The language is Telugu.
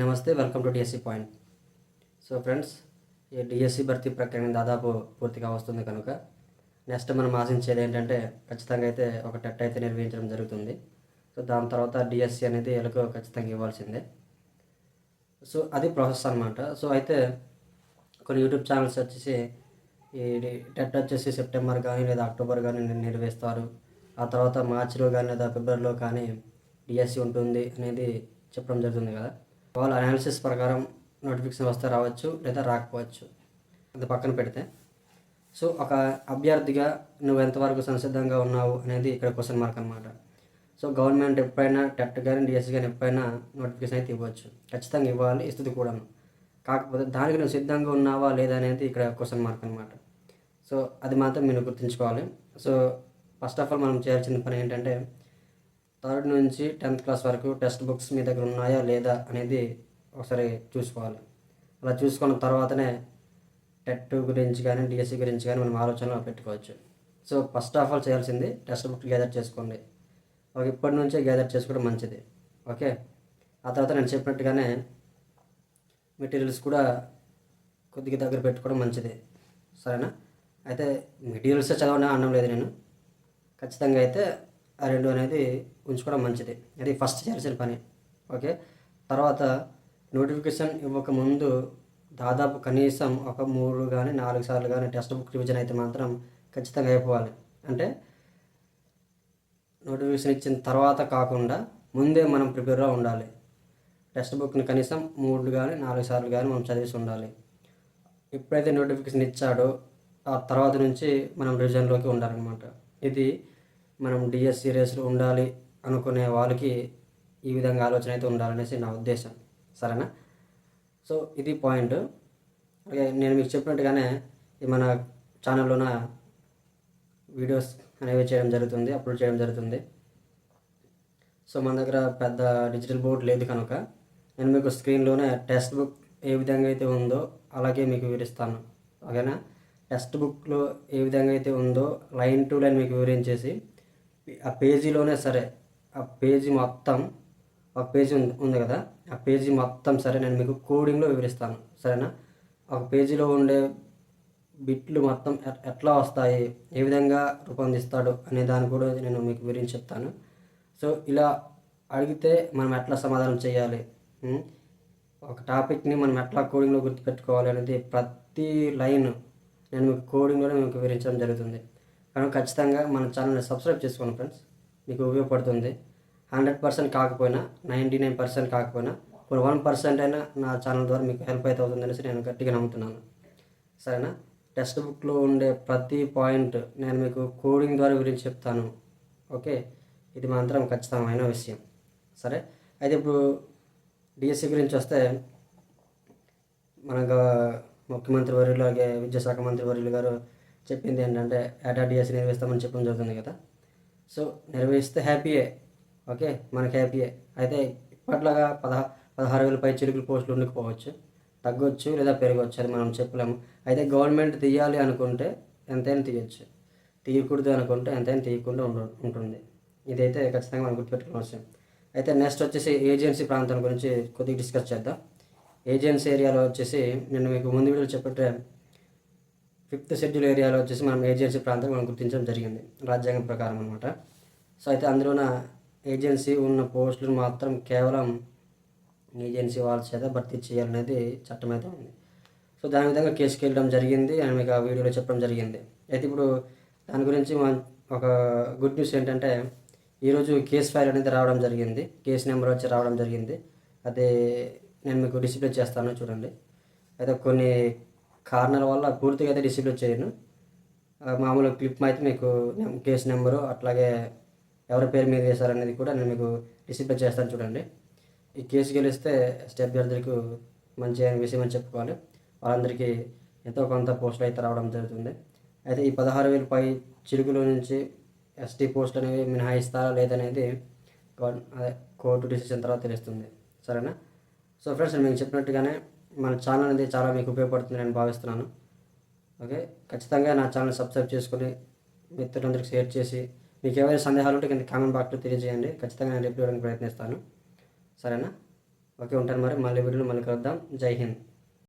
నమస్తే welcome to DSC point so friends ఈ డిఎస్సి భర్తీ ప్రక్రియ దాదాపు పూర్తిగా వస్తుంది కనుక నెక్స్ట్ మనం ఆశించేది ఏంటంటే ఖచ్చితంగా అయితే ఒక టెట్ అయితే నిర్వహించడం జరుగుతుంది. సో దాని తర్వాత డిఎస్సి అనేది ఎలాగో ఖచ్చితంగా ఇవ్వాల్సిందే. సో అది ప్రాసెస్ అనమాట సో అయితే కొన్ని యూట్యూబ్ ఛానల్స్ వచ్చేసి ఈ టెట్ వచ్చేసి సెప్టెంబర్ కానీ లేదా అక్టోబర్ కానీ నిర్వహిస్తారు. ఆ తర్వాత మార్చిలో కానీ లేదా ఫిబ్రవరిలో కానీ డిఎస్సి ఉంటుంది అనేది చెప్పడం జరుగుతుంది కదా. వాళ్ళ అనాలిసిస్ ప్రకారం నోటిఫికేషన్ వస్తే రావచ్చు లేదా రాకపోవచ్చు. అది పక్కన పెడితే. సో ఒక అభ్యర్థిగా నువ్వు ఎంతవరకు సంసిద్ధంగా ఉన్నావు అనేది ఇక్కడ క్వశ్చన్ మార్క్ అనమాట సో గవర్నమెంట్ ఎప్పుడైనా టెట్ కానీ డిఎస్సి కానీ ఎప్పుడైనా నోటిఫికేషన్ అయితే ఇవ్వచ్చు. ఖచ్చితంగా ఇవ్వాలి ఇస్తుంది కూడాను. కాకపోతే దానికి నువ్వు సిద్ధంగా ఉన్నావా లేదా అనేది ఇక్కడ క్వశ్చన్ మార్క్ అనమాట సో అది మాత్రం మీరు గుర్తుంచుకోవాలి. సో ఫస్ట్ ఆఫ్ ఆల్ మనం చేయాల్సిన పని ఏంటంటే థర్డ్ నుంచి టెన్త్ క్లాస్ వరకు టెక్స్ట్ బుక్స్ మీ దగ్గర ఉన్నాయా లేదా అనేది ఒకసారి చూసుకోవాలి. అలా చూసుకున్న తర్వాతనే టెట్ గురించి కానీ డిఎస్సి గురించి కానీ మనం ఆలోచనలో పెట్టుకోవచ్చు. సో ఫస్ట్ ఆఫ్ ఆల్ చేయాల్సింది టెక్స్ట్ బుక్ గ్యాదర్ చేసుకోండి. ఒక ఇప్పటి నుంచే గ్యాదర్ చేసుకోవడం మంచిది. ఓకే? ఆ తర్వాత నేను చెప్పినట్టుగానే మెటీరియల్స్ కూడా కొద్దిగా దగ్గర పెట్టుకోవడం మంచిది. సరేనా? అయితే మెటీరియల్స్ చదవడం అనడం లేదు నేను. ఖచ్చితంగా అయితే ఆ రెండు అనేది ఉంచుకోవడం మంచిది. అది ఫస్ట్ చేయాల్సిన పని. ఓకే? తర్వాత నోటిఫికేషన్ ఇవ్వక ముందు దాదాపు కనీసం ఒక మూడు కానీ నాలుగు సార్లు కానీ టెక్స్ట్ బుక్ రివిజన్ అయితే మాత్రం ఖచ్చితంగా అయిపోవాలి. అంటే నోటిఫికేషన్ ఇచ్చిన తర్వాత కాకుండా ముందే మనం ప్రిపేర్గా ఉండాలి. టెక్స్ట్ బుక్ని కనీసం మూడు కానీ నాలుగు సార్లు కానీ మనం చదివేసి ఉండాలి. ఎప్పుడైతే నోటిఫికేషన్ ఇచ్చాడో ఆ తర్వాత నుంచి మనం రివిజన్లోకి ఉండాలన్నమాట. ఇది మనం డిఎస్సి రేస్లో ఉండాలి అనుకునే వాళ్ళకి ఈ విధంగా ఆలోచన అయితే ఉండాలనేసి నా ఉద్దేశం. సరేనా? సో ఇది పాయింట్. నేను మీకు చెప్పినట్టుగానే మన ఛానల్లోన వీడియోస్ అనేవి చేయడం జరుగుతుంది అప్లోడ్ చేయడం జరుగుతుంది. సో మన దగ్గర పెద్ద డిజిటల్ బోర్డ్ లేదు కనుక నేను మీకు స్క్రీన్లోనే టెక్స్ట్ బుక్ ఏ విధంగా అయితే ఉందో అలాగే మీకు వివరిస్తాను. ఓకేనా? టెక్స్ట్ బుక్లో ఏ విధంగా అయితే ఉందో లైన్ టు లైన్ మీకు వివరించేసి ఆ పేజీలోనే సరే ఆ పేజీ మొత్తం ఒక పేజీ ఉంది కదా ఆ పేజీ మొత్తం సరే నేను మీకు కోడింగ్లో వివరిస్తాను సరేనా? ఒక పేజీలో ఉండే బిట్లు మొత్తం ఎట్- ఎట్లా వస్తాయి ఏ విధంగా రూపొందిస్తాడు అనే దాన్ని కూడా నేను మీకు వివరించి చెప్తాను. సో ఇలా అడిగితే మనం ఎట్లా సమాధానం చేయాలి ఒక టాపిక్ని మనం ఎట్లా కోడింగ్లో గుర్తుపెట్టుకోవాలి అనేది ప్రతి లైన్ నేను మీకు కోడింగ్లోనే మీకు వివరించడం జరుగుతుంది. కనుక ఖచ్చితంగా మన ఛానల్ని సబ్స్క్రైబ్ చేసుకోండి ఫ్రెండ్స్. మీకు ఉపయోగపడుతుంది. హండ్రెడ్ పర్సెంట్ కాకపోయినా నైంటీ నైన్ పర్సెంట్ కాకపోయినా ఇప్పుడు వన్ పర్సెంట్ అయినా నా ఛానల్ ద్వారా మీకు హెల్ప్ అయితే అవుతుంది అనేసి నేను గట్టిగా నమ్ముతున్నాను. సరేనా? టెక్స్ట్ బుక్లో ఉండే ప్రతి పాయింట్ నేను మీకు కోడింగ్ ద్వారా గురించి చెప్తాను. ఓకే? ఇది మాత్రం ఖచ్చితమైన విషయం. సరే? అయితే ఇప్పుడు డిఎస్సి గురించి వస్తే మన ముఖ్యమంత్రి వర్యులు అలాగే విద్యాశాఖ మంత్రి వర్యులు గారు చెప్పింది ఏంటంటే ఏటా డిఎస్సి నిర్వహిస్తామని చెప్పడం జరుగుతుంది కదా. సో నిర్వహిస్తే హ్యాపీయే ఓకే? మనకి హ్యాపీయే. అయితే ఇప్పట్లాగా పదహా పదహారు వేల పై చిరుకులు పోస్టులు ఉండకపోవచ్చు తగ్గొచ్చు లేదా పెరగవచ్చు అది మనం చెప్పలేము. అయితే గవర్నమెంట్ తీయాలి అనుకుంటే ఎంతైనా తీయచ్చు. తీయకూడదు అనుకుంటే ఎంతైనా తీయకుండా ఉండు ఉంటుంది. ఇదైతే ఖచ్చితంగా మనం గుర్తుపెట్టుకునే విషయం. అయితే నెక్స్ట్ వచ్చేసి ఏజెన్సీ ప్రాంతం గురించి కొద్దిగా డిస్కస్ చేద్దాం. ఏజెన్సీ ఏరియాలో వచ్చేసి నేను మీకు ముందు వీడియోలో చెప్పితే ఫిఫ్త్ షెడ్యూల్ ఏరియాలో వచ్చేసి మనం ఏజెన్సీ ప్రాంతం మనం గుర్తించడం జరిగింది. రాజ్యాంగం ప్రకారం అనమాట సో అయితే అందులోన ఏజెన్సీ ఉన్న పోస్టులు మాత్రం కేవలం ఏజెన్సీ వాళ్ళ చేత భర్తీ చేయాలనేది చట్టం అయితే ఉంది. సో దాని విధంగా కేసుకి వెళ్ళడం జరిగింది. అని మీకు ఆ వీడియోలో చెప్పడం జరిగింది. అయితే ఇప్పుడు దాని గురించి మన ఒక గుడ్ న్యూస్ ఏంటంటే ఈరోజు కేసు ఫైల్ అనేది రావడం జరిగింది. కేసు నెంబర్ వచ్చి రావడం జరిగింది. అదే నేను మీకు డిస్ప్లే చేస్తాను చూడండి. అయితే కొన్ని కారణాల వల్ల పూర్తిగా అయితే డిస్ప్లే చేయను మామూలు క్లిప్ అయితే మీకు కేసు నెంబరు అట్లాగే ఎవరి పేరు మీద వేశారనేది కూడా నేను మీకు డిస్ప్లే చేస్తాను చూడండి. ఈ కేసు గెలిస్తే స్టెప్ అభ్యర్థులకు మంచి విషయం అని చెప్పుకోవాలి. వాళ్ళందరికీ ఎంతో కొంత పోస్టులు అయితే రావడం జరుగుతుంది. అయితే ఈ పదహారు వేలు పై చిలుకుల నుంచి ఎస్టీ పోస్ట్ అనేవి మినహాయిస్తారా లేదనేది అదే కోర్టు డిసిషన్ తర్వాత తెలుస్తుంది. సరేనా? సో ఫ్రెండ్స్ నేను మీకు చెప్పినట్టుగానే మన ఛానల్ అనేది చాలా మీకు ఉపయోగపడుతుంది నేను భావిస్తున్నాను. ఓకే ఖచ్చితంగా నా ఛానల్ సబ్స్క్రైబ్ చేసుకొని మిత్రులందరికీ షేర్ చేసి మీకు ఏవైనా సందేహాలు ఉంటే కింద కామెంట్ బాక్స్లో తెలియజేయండి. ఖచ్చితంగా నేను రిప్లై ఇవ్వడానికి ప్రయత్నిస్తాను. సరేనా? ఓకే ఉంటాను మరి. మళ్ళీ వీడియోలో మళ్ళీ కలుద్దాం. జై హింద్.